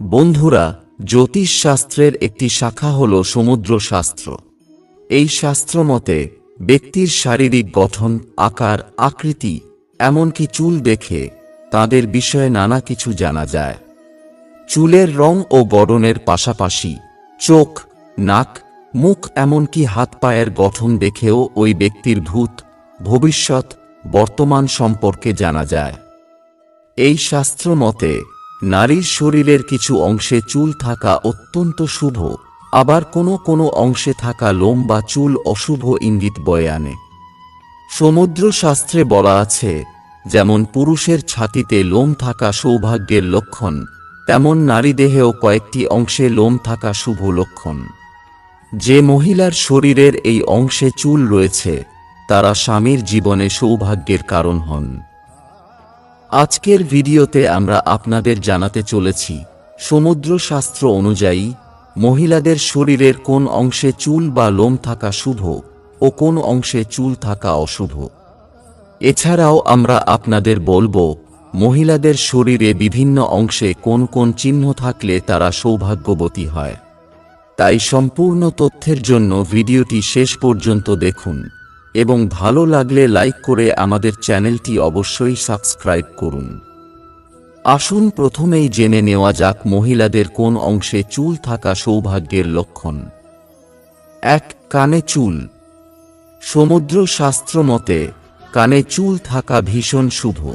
বন্ধুরা জ্যোতিষ শাস্ত্রের একটি শাখা হল সমুদ্র শাস্ত্র এই শাস্ত্র মতে, ব্যক্তির শারীরিক গঠন, আকার, আকৃতি, এমনকি চুল দেখে তাদের বিষয়ে নানা কিছু জানা যায়। চুলের রং ও গড়নের পাশাপাশি চোখ, নাক, মুখ এমনকি হাত পায়ের গঠন দেখেও ওই ব্যক্তির ভূত ভবিষ্যৎ বর্তমান সম্পর্কে জানা যায়। এই শাস্ত্র মতে নারীর শরীরের কিছু অংশে চুল থাকা অত্যন্ত শুভ, আবার কোনো কোনো অংশে থাকা লোম বা চুল অশুভ ইঙ্গিত বয়ে আনে। সমুদ্র শাস্ত্রে বলা আছে, যেমন পুরুষের ছাতিতে লোম থাকা সৌভাগ্যের লক্ষণ, তেমন নারী দেহেও কয়েকটি অংশে লোম থাকা শুভ লক্ষণ। যে মহিলার শরীরের এই অংশে চুল রয়েছে, তারা স্বামীর জীবনে সৌভাগ্যের কারণ হন। আজকের ভিডিওতে আমরা আপনাদের জানাতে চলেছি সমুদ্র শাস্ত্র অনুযায়ী, মহিলাদের শরীরের কোন অংশে চুল বা লোম থাকা শুভ ও কোন অংশে চুল থাকা অশুভ। এছাড়াও আমরা আপনাদের বলব, মহিলাদের শরীরে বিভিন্ন অংশে কোন কোন চিহ্ন থাকলে তারা সৌভাগ্যবতী হয়। তাই সম্পূর্ণ তথ্যের জন্য ভিডিওটি শেষ পর্যন্ত দেখুন। এবং ভালো লাগলে লাইক করে আমাদের চ্যানেলটি অবশ্যই সাবস্ক্রাইব করুন। আসুন প্রথমেই জেনে নেওয়া যাক মহিলাদের কোন অংশে চুল থাকা সৌভাগ্যের লক্ষণ। এক, কানে চুল। সমুদ্র শাস্ত্র মতে, কানে চুল থাকা ভীষণ শুভ।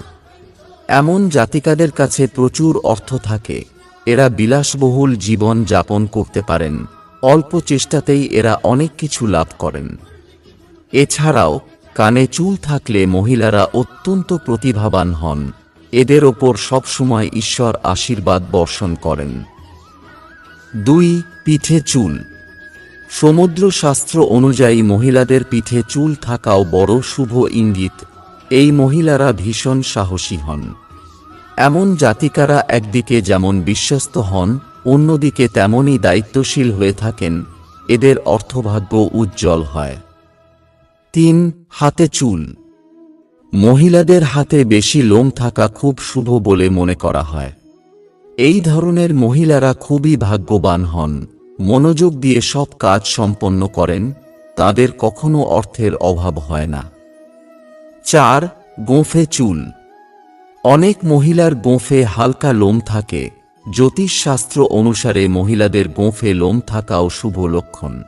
এমন জাতিকাদের কাছে প্রচুর অর্থ থাকে। এরা বিলাসবহুল জীবন যাপন করতে পারেন। অল্প চেষ্টাতেই এরা অনেক কিছু লাভ করেন। এছাড়াও, কানে চুল থাকলে মহিলারা অত্যন্ত প্রতিভাবান হন। এদের ওপর সবসময় ঈশ্বর আশীর্বাদ বর্ষণ করেন। দুই, পিঠে চুল। সমুদ্র শাস্ত্র অনুযায়ী মহিলাদের পিঠে চুল থাকাও বড় শুভ ইঙ্গিত। এই মহিলারা ভীষণ সাহসী হন। এমন জাতিকারা একদিকে যেমন বিশ্বস্ত হন, অন্যদিকে তেমনই দায়িত্বশীল হয়ে থাকেন। এদের অর্থভাগ্য উজ্জ্বল হয়। তিন হাতে চুল। মহিলাদের হাতে বেশি লোম থাকা খুব শুভ বলে মনে করা হয়। এই ধরনের মহিলারা খুবই ভাগ্যবান হন। মনোযোগ দিয়ে সব কাজ সম্পন্ন করেন, তাদের কখনো অর্থের অভাব হয় না। চার, গোঁফে চুল। অনেক মহিলার গোঁফে হালকা লোম থাকে। জ্যোতিষশাস্ত্র অনুসারে মহিলাদের গোঁফে লোম থাকাও শুভ লক্ষণ।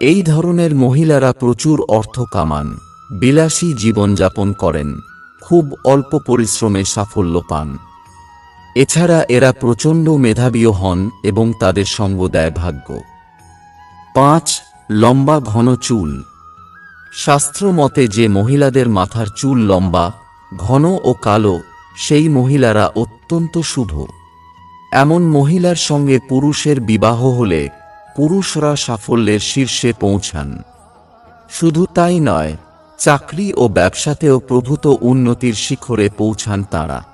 এই ধরনের মহিলারা প্রচুর অর্থ কামান, বিলাসী জীবনযাপন করেন, খুব অল্প পরিশ্রমে সাফল্য পান। এছাড়া এরা প্রচণ্ড মেধাবীও হন এবং তাদের সঙ্গ দেয় ভাগ্য। পাঁচ, লম্বা ঘন চুল। শাস্ত্র মতে যে মহিলাদের মাথার চুল লম্বা, ঘন ও কালো, সেই মহিলারা অত্যন্ত শুভ। এমন মহিলার সঙ্গে পুরুষের বিবাহ হলে পুরুষরা সাফল্যের শীর্ষে পৌঁছান। শুধু তাই নয়, চাকরি ও ব্যবসাতেও প্রভূত উন্নতির শিখরে পৌঁছান তারা।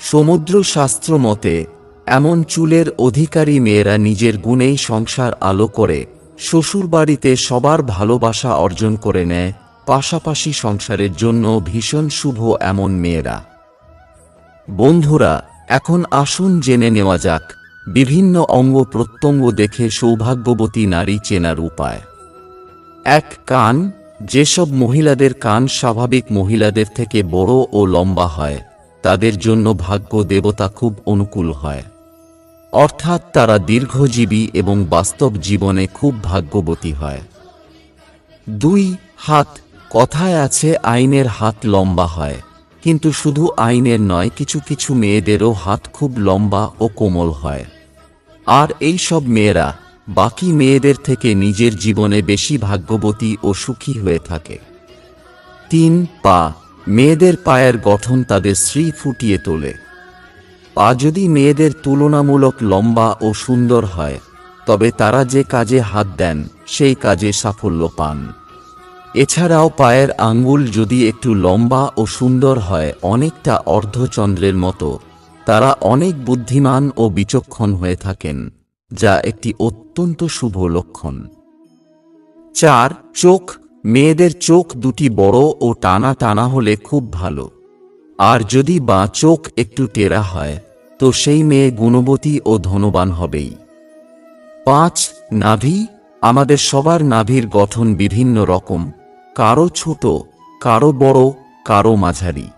সমুদ্র শাস্ত্র মতে, এমন চুলের অধিকারী মেয়েরা নিজের গুণেই সংসার আলো করে, শ্বশুরবাড়িতে সবার ভালোবাসা অর্জন করে নেয়, পাশাপাশি সংসারের জন্য ভীষণ শুভ এমন মেয়েরা। বন্ধুরা, এখন আসুন জেনে নেওয়া যাক বিভিন্ন অঙ্গ প্রত্যঙ্গ দেখে সৌভাগ্যবতী নারী চেনার উপায়। এক কান, যেসব মহিলাদের কান স্বাভাবিক মহিলাদের থেকে বড় ও লম্বা হয়, তাদের জন্য ভাগ্য দেবতা খুব অনুকূল হয়। অর্থাৎ তারা দীর্ঘজীবী এবং বাস্তব জীবনে খুব ভাগ্যবতী হয়। দুই, হাত, কথায় আছে আইনের হাত লম্বা হয়, কিন্তু শুধু আইনের নয়, কিছু কিছু মেয়েদেরও হাত খুব লম্বা ও কোমল হয়। আর এই সব মেয়েরা বাকি মেয়েদের থেকে নিজের জীবনে বেশি ভাগ্যবতী ও সুখী হয়ে থাকে। তিন, পা। মেয়েদের পায়ের গঠন তাদের শ্রী ফুটিয়ে তোলে। পা যদি মেয়েদের তুলনামূলক লম্বা ও সুন্দর হয়, তবে তারা যে কাজে হাত দেন, সেই কাজে সাফল্য পান। এছাড়াও পায়ের আঙ্গুল যদি একটু লম্বা ও সুন্দর হয়, অনেকটা অর্ধচন্দ্রের মতো তারা অনেক বুদ্ধিমান ও বিচক্ষণ হয়ে থাকেন, যা একটি অত্যন্ত শুভ লক্ষণ। চার, চোখ। মেয়েদের চোখ দুটি বড় ও টানা টানা হলে খুব ভালো। আর যদি বাঁ চোখ একটু টেরা হয়, তো সেই মেয়ে গুণবতী ও ধনবান হবেই। পাঁচ, নাভি। আমাদের সবার নাভির গঠন বিভিন্ন রকম। কারও ছোট, কারও বড়, কারও মাঝারি।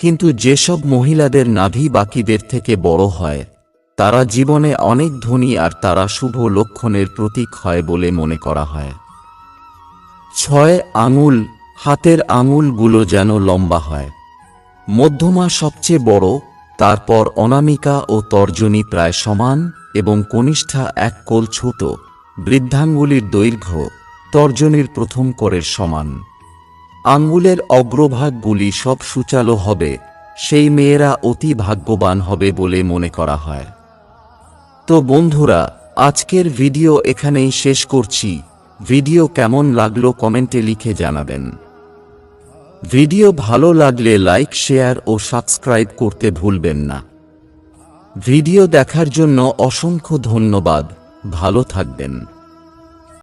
কিন্তু যেসব মহিলাদের নাভি বাকিদের থেকে বড় হয়, তারা জীবনে অনেক ধনী আর তারা শুভ লক্ষণের প্রতীক হয় বলে মনে করা হয়। ছয় আঙুল, হাতের আঙুলগুলো যেন লম্বা হয়। মধ্যমা সবচেয়ে বড়, তারপর অনামিকা ও তর্জনী প্রায় সমান এবং কনিষ্ঠা এক কোল ছোট, বৃদ্ধাঙ্গুলির দৈর্ঘ্য তর্জনীর প্রথম করের সমান। আঙ্গুলের অগ্রভাগগুলি সব সুচালো হবে, সেই মেয়েরা অতি ভাগ্যবান হবে বলে মনে করা হয়। তো বন্ধুরা, আজকের ভিডিও এখানেই শেষ করছি। ভিডিও কেমন লাগল কমেন্টে লিখে জানাবেন। ভিডিও ভালো লাগলে লাইক, শেয়ার ও সাবস্ক্রাইব করতে ভুলবেন না। ভিডিও দেখার জন্য অসংখ্য ধন্যবাদ। ভালো থাকবেন।